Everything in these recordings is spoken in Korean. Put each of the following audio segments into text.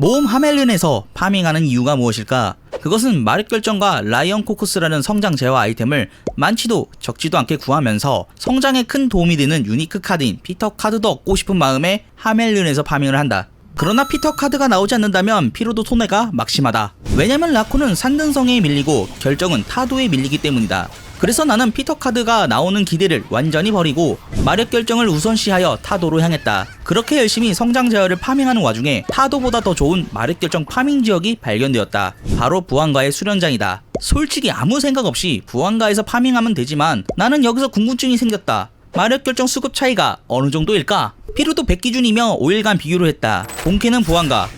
모험 하멜른에서 파밍하는 이유가 무엇일까? 그것은 마력 결정과 라이언 코쿠스라는 성장 제어 아이템을 많지도 적지도 않게 구하면서 성장에 큰 도움이 되는 유니크 카드인 피터 카드도 얻고 싶은 마음에 하멜른에서 파밍을 한다. 그러나 피터 카드가 나오지 않는다면 피로도 손해가 막심하다. 왜냐면 라코는 산등성에 밀리고 결정은 타도에 밀리기 때문이다. 그래서 나는 피터 카드가 나오는 기대를 완전히 버리고 마력 결정을 우선시하여 타도로 향했다. 그렇게 열심히 성장 제어를 파밍하는 와중에 타도보다 더 좋은 마력 결정 파밍 지역이 발견되었다. 바로 부안가의 수련장이다. 솔직히 아무 생각 없이 부안가에서 파밍하면 되지만 나는 여기서 궁금증이 생겼다. 마력 결정 수급 차이가 어느 정도일까? 피로도 100 기준이며 5일간 비교를 했다. 본캐는 부안가.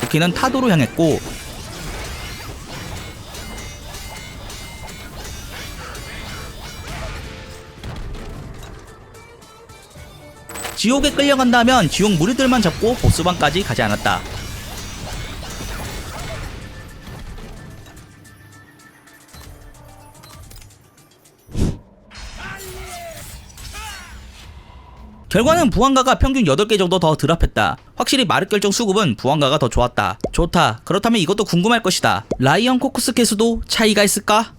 부캐는 타도로 향했고 지옥에 끌려간다면 지옥 무리들만 잡고 보스방까지 가지 않았다. 결과는 부안가가 평균 8개 정도 더 드랍했다. 확실히 마력 결정 수급은 부안가가 더 좋았다. 좋다. 그렇다면 이것도 궁금할 것이다. 라이언 코쿠스 개수도 차이가 있을까?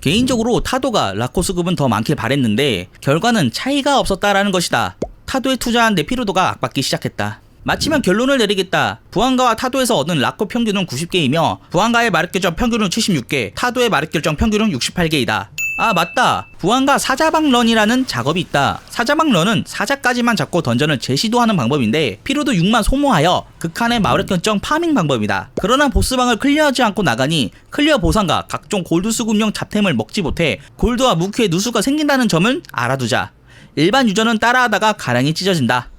개인적으로 타도가 라코 수급은 더 많길 바랬는데 결과는 차이가 없었다라는 것이다. 타도에 투자한 내 피로도가 악받기 시작했다. 마치면 결론을 내리겠다. 부안가와 타도에서 얻은 라코 평균은 90개이며 부안가의 마력 결정 평균은 76개, 타도의 마력 결정 평균은 68개이다. 아 맞다. 부안가 사자방 런이라는 작업이 있다. 사자방 런은 사자까지만 잡고 던전을 재시도 하는 방법인데 피로도 6만 소모하여 극한의 마력결정 파밍 방법이다. 그러나 보스방을 클리어하지 않고 나가니 클리어 보상과 각종 골드 수급용 잡템을 먹지 못해 골드와 무기의 누수가 생긴다는 점은 알아두자. 일반 유저는 따라하다가 가랑이 찢어진다.